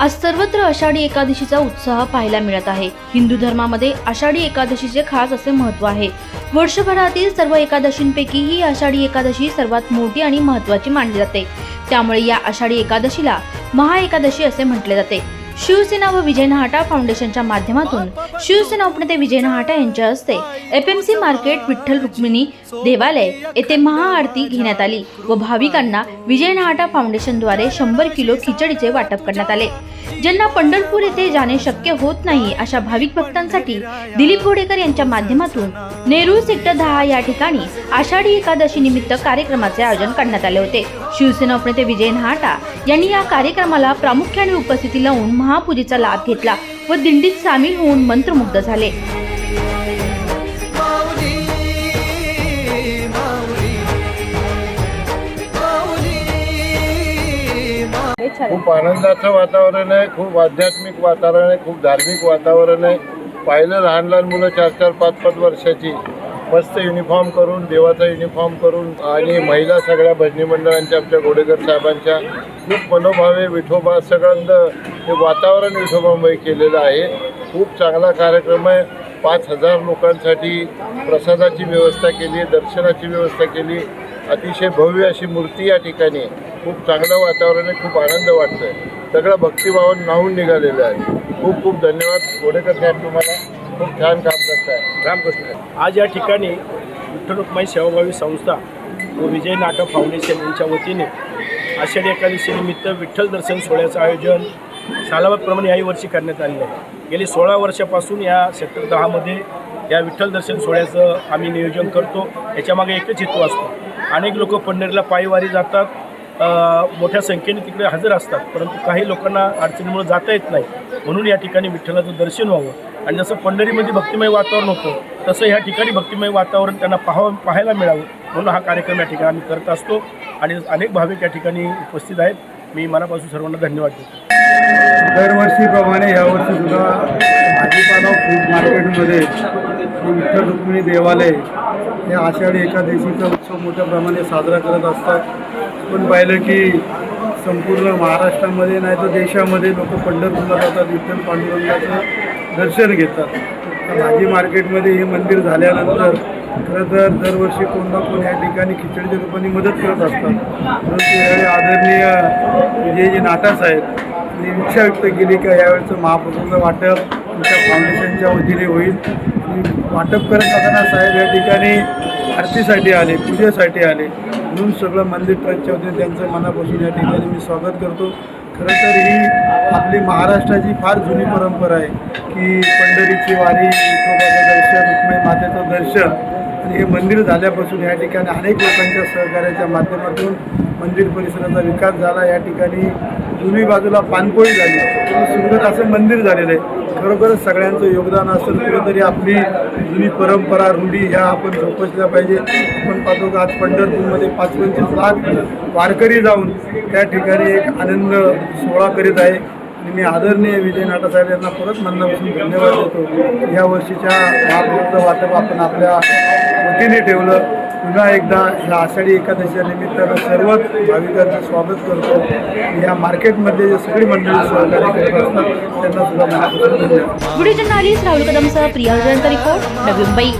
आज सर्वत्र आषाढी एकादशीचा उत्साह पाहायला मिळत आहे. हिंदू धर्मामध्ये आषाढी एकादशीचे खास असे महत्त्व आहे. वर्षभरातील सर्व एकादशींपैकी ही आषाढी एकादशी सर्वात मोठी आणि महत्वाची मानली जाते. त्यामुळे या आषाढी एकादशीला महा एकादशी असे म्हटले जाते. शिवसेना व विजय नहाटा फाउंडेशनच्या माध्यमातून शिवसेना उपनेते विजय नहाटा यांच्या हस्ते एपएमसी मार्केट विठ्ठल रुक्मिणी देवालय येथे महाआरती घेण्यात आली व भाविकांना विजय नहाटा फाउंडेशनद्वारे शंभर किलो खिचडीचे वाटप करण्यात आले. ज्यांना पंढरपूर येथे जाणे शक्य होत नाही अशा भाविक भक्तांसाठी दिलीप घोडेकर यांच्या माध्यमातून नेहरू सेक्टर दहा या ठिकाणी आषाढी एकादशी निमित्त कार्यक्रमाचे आयोजन करण्यात आले होते. शिवसेना उपनेते विजय नहाटा यांनी या कार्यक्रमाला प्रामुख्याने उपस्थिती लावून महापूजेचा लाभ घेतला व दिंडीत सामील होऊन मंत्रमुग्ध झाले. खूप आनंदाचं वातावरण आहे खूप आध्यात्मिक वातावरण आहे खूप धार्मिक वातावरण आहे. पाहिलं लहान लहान मुलं चार चार पाच पाच वर्षाची मस्त युनिफॉर्म करून देवाचा युनिफॉर्म करून आणि महिला सगळ्या भजनी मंडळांच्या आमच्या गोडेकर साहेबांच्या खूप मनोभावे विठोबा सगळ्यांचं हे वातावरण विठोबामुळे केलेलं आहे. खूप चांगला कार्यक्रम आहे. पाच हजार लोकांसाठी प्रसादाची व्यवस्था केली दर्शनाची व्यवस्था केली. अतिशय भव्य अशी मूर्ती या ठिकाणी आहे. खूप चांगलं वातावरण आहे खूप आनंद वाटतोय. सगळं भक्तिभावन नाहून निघालेलं आहे. खूप खूप धन्यवाद. गोडेकर साहेब तुम्हाला खूप छान काम करताय. रामकृष्ण. आज या ठिकाणी विठ्ठलरुक्माई सेवाभावी संस्था व विजय नाटक फाउंडेशन यांच्या वतीने आषाढी एकादशीनिमित्त विठ्ठल दर्शन सोहळ्याचं आयोजन सालाबादप्रमाणे याही वर्षी करण्यात आलेलं आहे. गेली सोळा वर्षापासून या सेक्टर दहामध्ये या विठ्ठल दर्शन सोहळ्याचं आम्ही नियोजन करतो. याच्यामागे एकच हेतू असतो. अनेक लोक पंढरीला पायीवारी जातात. मोठ्या संख्येने तिकडे हजर असतात परंतु काही लोकांना अडचणीमुळे जाता येत नाही. म्हणून या ठिकाणी विठ्ठलाचं दर्शन व्हावं. आणि जसं पंढरीमध्ये भक्तिमय वातावरण होतं तसं ह्या ठिकाणी भक्तिमय वातावरण त्यांना पाहावं पाहायला मिळावं. म्हणून हा कार्यक्रम या ठिकाणी आम्ही करत असतो. आणि अनेक भाविक या ठिकाणी उपस्थित आहेत. मी मनापासून सर्वांना धन्यवाद देतो. दरवर्षीप्रमाणे यावर्षी सुद्धा भाजीपाला फूड मार्केटमध्ये विठ्ठल रुक्मिणी देवालय या आषाढी एकादशीचा उत्सव मोठ्या प्रमाणे साजरा करत असतात. पण पाहिलं की संपूर्ण महाराष्ट्रामध्ये नाही तर देशामध्ये लोक पंढरपूरला जातात विठ्ठल पांडुरंगाचं दर्शन घेतात. भाजी मार्केटमध्ये हे मंदिर झाल्यानंतर खरं तर दरवर्षी कोण ना कोण या ठिकाणी खिचडीच्या रूपाने मदत करत असतात. परंतु यावेळी आदरणीय विजयजी नाटास आहेत मी इच्छा व्यक्त केली का यावेळचं महाप्रसादाचं वाटप तुमच्या फाउंडेशनच्या वतीने होईल. वाटप करत असताना साहेब या ठिकाणी आरतीसाठी आले पूजेसाठी आले. म्हणून सगळं मंदिर ट्रस्टच्या वतीने त्यांचं मनापासून या ठिकाणी मी स्वागत करतो. खरं तर ही आपली महाराष्ट्राची फार जुनी परंपरा आहे की पंढरीची वारी विठोबाचं दर्शन रुक्मे मातेचं दर्शन आणि हे मंदिर झाल्यापासून या ठिकाणी अनेक लोकांच्या सहकार्याच्या माध्यमातून मंदिर परिसराचा विकास झाला. या ठिकाणी जुनी बाजूला पानपोळी झाली. सुंदर असं मंदिर झालेलं आहे खरोखरच सगळ्यांचं योगदान असेल. कुठंतरी आपली जुनी परंपरा रूढी ह्या आपण जोपासल्या पाहिजे. आपण पाहतो का आज पंढरपूरमध्ये पाच पंचवीस लाख वारकरी जाऊन त्या ठिकाणी एक आनंद सोहळा करीत आहे. आणि मी आदरणीय विजय नाटासाहेब यांना परत मनापासून धन्यवाद देतो. या वर्षीच्या महापुराचं वाटप आपण आपल्या वतीने ठेवलं. पुन्हा एकदा ह्या आषाढी एकादशीच्या निमित्तानं सर्वच भाविकांचं स्वागत करतो. या मार्केटमध्ये जे सगळी मंडळी सहकार्य करत असतात त्यांना सुद्धा मनापासून धन्यवाद. व्हिडिओ जर्नालिस्ट राहुल कदमसह प्रिया रिपोर्ट नवी मुंबई.